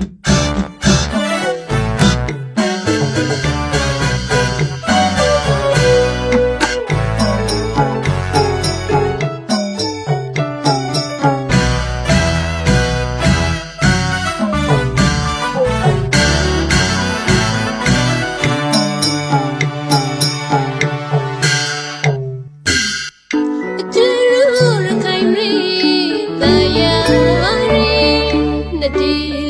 you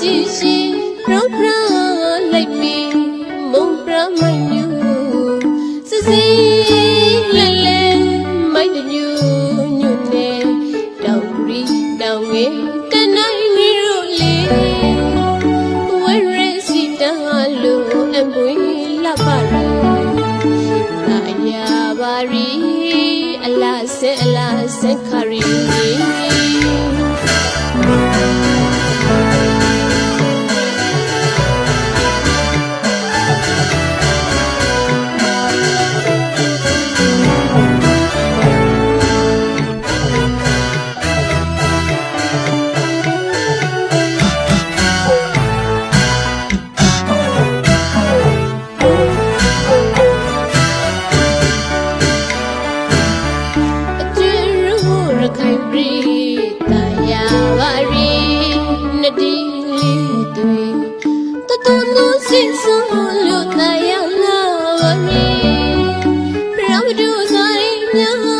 ကြည့်ရှိရောခရာလိုက်ပြီးမုံပြမိုင်းညူစစီလဲလဲမိုင်းတညူညွနေတောင်ရီတောင်ငယ်ကနိုင်ရီရိုလေဝဲရစီတာလူအံပွေလပါရီအညာပါရီအလားစဲအလားစဲခါ တွေတတလူစင်စုံလို့နိုင်ရလာဝရီပြမတို့စားရင်များ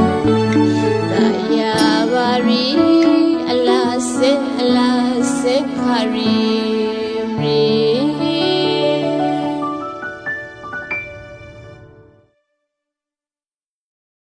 Hare